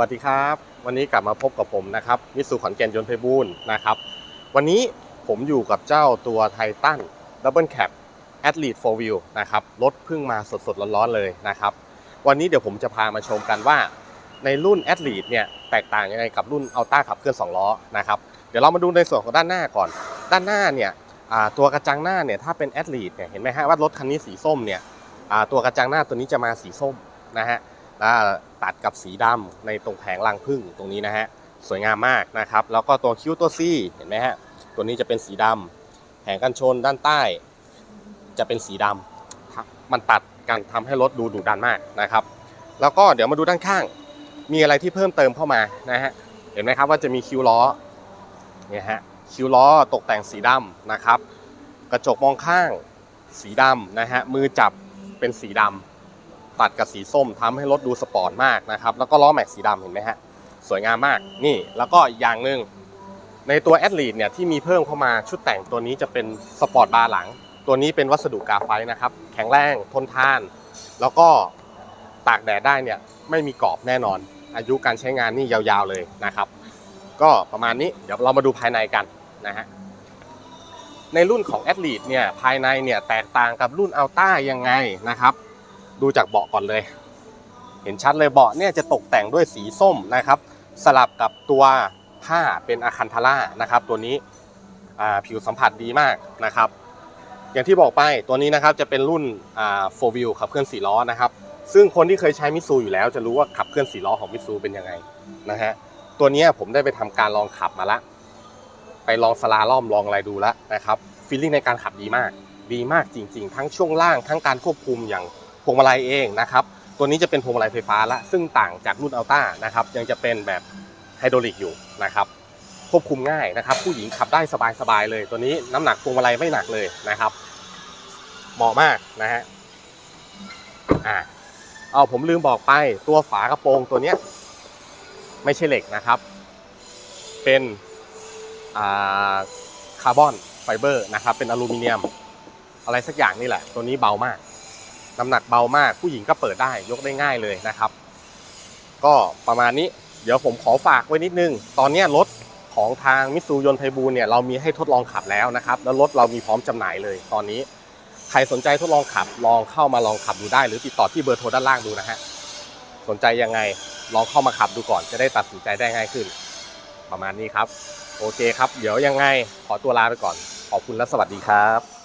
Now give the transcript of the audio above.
วัสดีครับ วันนี้กลับมาพบกับผมนะครับมิสูขอนแก่นยนต์ไพบูลนะครับ วันนี้ผมอยู่กับเจ้าตัวไททันดับเบิลแคปแอดลีดโฟร์วิวนะครับรถเพิ่งมาสดๆร้อนๆเลยนะครับ วันนี้เดี๋ยวผมจะพามาชมกันว่าในรุ่นแอดลีดเนี่ยแตกต่างยังไงกับรุ่นอัลต้าขับเคลื่อน2ล้อนะครับเดี๋ยวเรามาดูในส่วนของด้านหน้าก่อน ด้านหน้าเนี่ยตัวกระจังหน้าเนี่ยถ้าเป็นแอดลีดเนี่ยเห็นไหมฮะว่ารถคันนี้สีส้มเนี่ยตัวกระจังหน้าตัวนี้จะมาสีส้มนะฮะ แล้วตัดกับสีดำในตรงแผงรังผึ้งตรงนี้นะฮะสวยงามมากนะครับ แล้วก็ตัวคิ้วตัวซี่เห็นไหมฮะตัวนี้จะเป็นสีดำแผงกันชนด้านใต้ จะเป็นสีดำมันตัดกันทำให้รถดูดุดันมากนะครับ แล้วก็เดี๋ยวมาดูด้านข้าง มีอะไรที่เพิ่มเติมเข้ามานะฮะเห็นไหมครับว่าจะมีคิ้วล้อเนี่ยฮะคิ้วล้อตกแต่งสีดำนะครับ กระจกมองข้างสีดำนะฮะมือจับเป็นสีดำ ตัดกับสีส้มทำให้รถดูสปอร์ตมากนะครับ แล้วก็ล้อแม็กสีดำเห็นไหมฮะ สวยงามมากนี่ แล้วก็อีกอย่างหนึ่งในตัวแอดลีดเนี่ยที่มีเพิ่มเข้ามาชุดแต่งตัวนี้จะเป็นสปอร์ตบาร์หลัง ตัวนี้เป็นวัสดุกาไฟนะครับ แข็งแรงทนทาน แล้วก็ตากแดดได้เนี่ยไม่มีกรอบแน่นอน อายุการใช้งานนี่ยาวๆเลยนะครับ ก็ประมาณนี้เดี๋ยวเรามาดูภายในกันนะฮะในรุ่นของ a อดลีดเนี่ยภายในเนี่ยแตกต่างกับรุ่นอัลต้ายังไงนะครับ ดูจากเบาะก่อนเลย เห็นชัดเลยเบาะเนี่ยจะตกแต่งด้วยสีส้มนะครับ สลับกับตัวผ้าเป็นอะคันทาร่านะครับ ตัวนี้ผิวสัมผัสดีมากนะครับ อย่างที่บอกไปตัวนี้นะครับจะเป็นรุ่นอ่าโฟวิลขับเคลื่อนสี่ล้อนะครับ ซึ่งคนที่เคยใช้มิซูอยู่แล้ว จะรู้ว่าขับเคลื่อนสี่ล้อของมิซูเป็นยังไงนะฮะตัวนี้ผมได้ไปทำการลองขับมาละไปลองสลาล่อมลองอะไรดูแล้วนะครับฟีลลิ่งในการขับดีมาก ดีมากจริง ๆ ทั้งช่วงล่างทั้งการควบคุมอย่าง วงมาลัยเองนะครับ ตัวนี้จะเป็นพวงมาลัยไฟฟ้าละซึ่งต่างจากรุ่นอัลต้านะครับ ยังจะเป็นแบบไฮดรอลิกอยู่นะครับ ควบคุมง่ายนะครับ ผู้หญิงขับได้สบายๆเลย ตัวนี้น้ำหนักพวงมาลัยไม่หนักเลยนะครับ เหมาะมากนะฮะอ่าเอาผมลืมบอกไปตัวฝากระโปรงตัวเนี้ยไม่ใช่เหล็กนะครับ เป็นอ่าคาร์บอนไฟเบอร์นะครับ เป็นอลูมิเนียม อะไรสักอย่างนี่แหละ ตัวนี้เบามาก น้ำหนักเบามาก ผู้หญิงก็เปิดได้ยกได้ง่ายเลยนะครับ ก็ประมาณนี้เดี๋ยวผมขอฝากไว้นิดนึง ตอนนี้รถของทางมิตซูยนไทบูเนี่ยเรามีให้ทดลองขับแล้วนะครับ แล้วรถเรามีพร้อมจำหน่ายเลย ตอนนี้ใครสนใจทดลองขับลองเข้ามาลองขับดูได้ หรือติดต่อที่เบอร์โทรด้านล่างดูนะฮะสนใจยังไงลองเข้ามาขับดูก่อนจะได้ตัดสินใจได้ง่ายขึ้น ประมาณนี้ครับ โอเคครับ เดี๋ยวยังไงขอตัวลาไปก่อน ขอบคุณและสวัสดีครับ